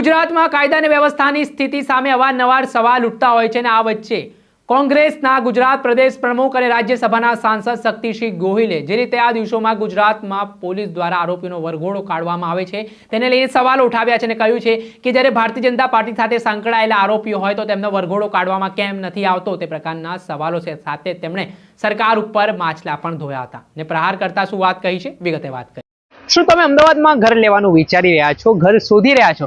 ગુજરાતમાં કાયદા અને વ્યવસ્થાની સ્થિતિ સામે અવારનવાર સવાલ ઉઠતા હોય છે અને આ વચ્ચે કોંગ્રેસના ગુજરાત પ્રદેશ પ્રમુખ અને રાજ્યસભાના સાંસદ શક્તિસિંહ ગોહિલે જે રીતે આ દિવસોમાં ગુજરાતમાં પોલીસ દ્વારા આરોપીનો વરઘોડો કાઢવામાં આવે છે, તેને લઈને સવાલો ઉઠાવ્યા છે અને કહ્યું છે કે જ્યારે ભારતીય જનતા પાર્ટી સાથે સંકળાયેલા આરોપીઓ હોય તો તેમનો વરઘોડો કાઢવામાં કેમ નથી આવતો તે પ્રકારના સવાલો છે. સાથે તેમણે સરકાર ઉપર માછલા પણ ધોયા હતા. ને પ્રહાર કરતા શું વાત કહી છે? વિગતે વાત કરી. શું તમે અમદાવાદમાં ઘર લેવાનું વિચારી રહ્યા છો? ઘર શોધી રહ્યા છો?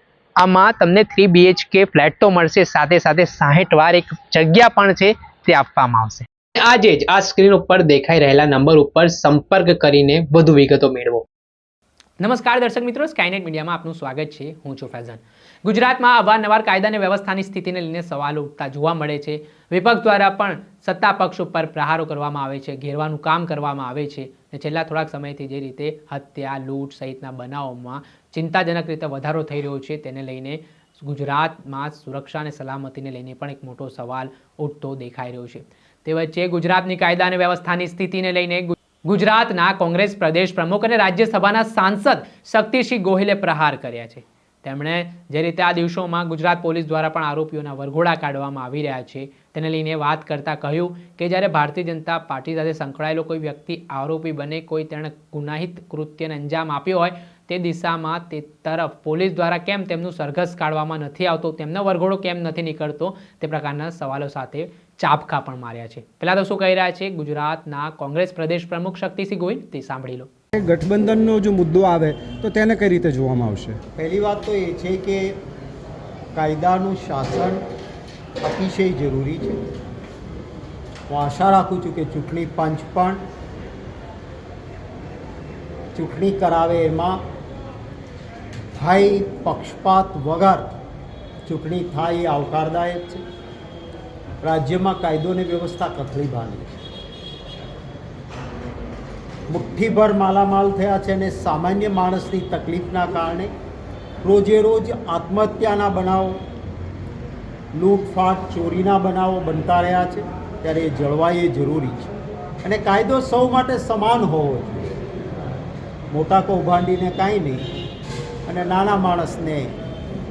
આમાં તમને થ્રી બીએચકે ફ્લેટ તો મળશે સાથે સાથે સાહીઠ વાર એક જગ્યા પણ છે તે આપવામાં આવશે. આજે જ આ સ્ક્રીન ઉપર દેખાઈ રહેલા નંબર ઉપર સંપર્ક કરીને વધુ વિગતો મેળવો. નમસ્કાર દર્શક મિત્રો સ્કાયનેટ મીડિયામાં આપનું સ્વાગત છે હું છું ફૈઝાન. ગુજરાતમાં અવારનવાર કાયદા અને વ્યવસ્થાની સ્થિતિને લઈને સવાલો ઉઠતા જોવા મળે છે. વિપક્ષ દ્વારા પણ સત્તા પક્ષ ઉપર પ્રહારો કરવામાં આવે છે ઘેરવાનું કામ કરવામાં આવે છે. અને છેલ્લા થોડાક સમયથી જે રીતે હત્યા લૂંટ સહિતના બનાવોમાં ચિંતાજનક રીતે વધારો થઈ રહ્યો છે તેને લઈને ગુજરાતમાં સુરક્ષા અને સલામતીને લઈને પણ એક મોટો સવાલ ઉઠતો દેખાઈ રહ્યો છે. તે વચ્ચે ગુજરાતની કાયદા અને વ્યવસ્થાની સ્થિતિને લઈને ગુજરાતના કોંગ્રેસ પ્રદેશ પ્રમુખ અને રાજ્યસભાના સાંસદ શક્તિસિંહ ગોહિલે પ્રહાર કર્યા છે. તેમણે જે રીતે આ દિવસોમાં ગુજરાત પોલીસ દ્વારા પણ આરોપીઓના વરઘોડા કાઢવામાં આવી રહ્યા છે, તેને લઈને વાત કરતા કહ્યું કે જ્યારે ભારતીય જનતા પાર્ટી સાથે સંકળાયેલો કોઈ વ્યક્તિ આરોપી બને, કોઈ તેણે ગુનાહિત કૃત્યને અંજામ આપ્યો હોય, તે દિશામાં તે તરફ પોલીસ દ્વારા કેમ તેમનું સરઘસ કાઢવામાં નથી આવતો, તેમનો વરઘોડો કેમ નથી નીકળતો, તે પ્રકારના સવાલો સાથે ચાપકા પણ માર્યા છે. પહેલાં તો શું કહી રહ્યા છે? ગુજરાતના કોંગ્રેસ પ્રદેશ પ્રમુખ શક્તિસિંહ ગોહિલ, તે સાંભળી લો. ગઠબંધનનો જો મુદ્દો આવે, તો તેને કઈ રીતે જોવામાં આવશે? પહેલી વાત તો એ છે કે કાયદાનું શાસન અતિશય જરૂરી છે. હું આશા રાખું છું કે ચૂંટણી પંચ પણ ચૂંટણી કરાવે એમાં ભય પક્ષપાત વગર ચૂંટણી થાય એ આવકારદાયક છે. રાજ્યમાં કાયદો અને વ્યવસ્થા કથળી બાંધી છે. મુઠ્ઠીભર માલામાલ થયા છે અને સામાન્ય માણસની તકલીફના કારણે રોજે રોજ આત્મહત્યાના બનાવો, લૂંટફાટ, ચોરીના બનાવો બનતા રહ્યા છે. ત્યારે એ જળવાય એ જરૂરી છે. અને કાયદો સૌ માટે સમાન હોવો જોઈએ. મોટા કૌભાંડીને કાંઈ નહીં. અને નાના માણસને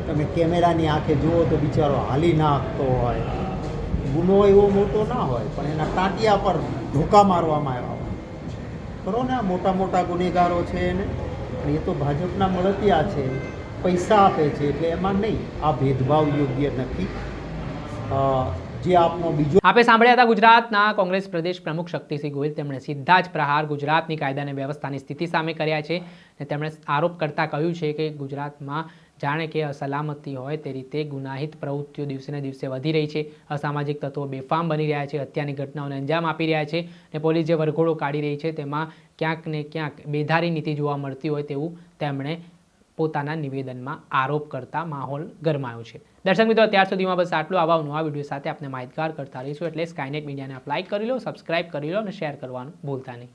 તમે કેમેરાની આંખે જુઓ તો બિચારો હાલી નાખતો હોય. ગુનો એવો મોટો ના હોય, પણ એના ટાંટિયા પર ધોકા મારવામાં આવ્યા હોય. ખરો ને આ મોટા મોટા ગુનેગારો છે એને. અને એ તો ભાજપના મળતિયા છે. પૈસા આપે છે એટલે એમાં નહીં, આ ભેદભાવ યોગ્ય નથી. જે આપનો બીજો આપે સાંભળ્યા હતા ગુજરાતના કોંગ્રેસ પ્રદેશ પ્રમુખ શક્તિસિંહ ગોહિલ. તેમણે સીધા જ પ્રહાર ગુજરાતની કાયદા અને વ્યવસ્થાની સ્થિતિ સામે કર્યા છે. અને તેમણે આરોપ કરતા કહ્યું છે કે ગુજરાતમાં જાણે કે અસલામતી હોય તે રીતે ગુનાહિત પ્રવૃત્તિઓ દિવસેને દિવસે વધી રહી છે. અસામાજિક તત્વો બેફામ બની રહ્યા છે. હત્યાની ઘટનાઓને અંજામ આપી રહ્યા છે અને પોલીસ જે વરઘોડો કાઢી રહી છે તેમાં ક્યાંક ને ક્યાંક બેધારી નીતિ જોવા મળતી હોય તેવું તેમણે પોતાના નિવેદનમાં આરોપ કરતા માહોલ ગરમાયો છે. દર્શક મિત્રો, અત્યાર સુધીમાં બસ આટલું. આવા નવા વીડિયો સાથે આપણે માહિતગાર કરતા રહીશું. એટલે સ્કાયનેટ મીડિયાને આપ લાઇક કરી લો સબસ્ક્રાઇબ કરી લો અને શેર કરવાનું ભૂલતા નહીં.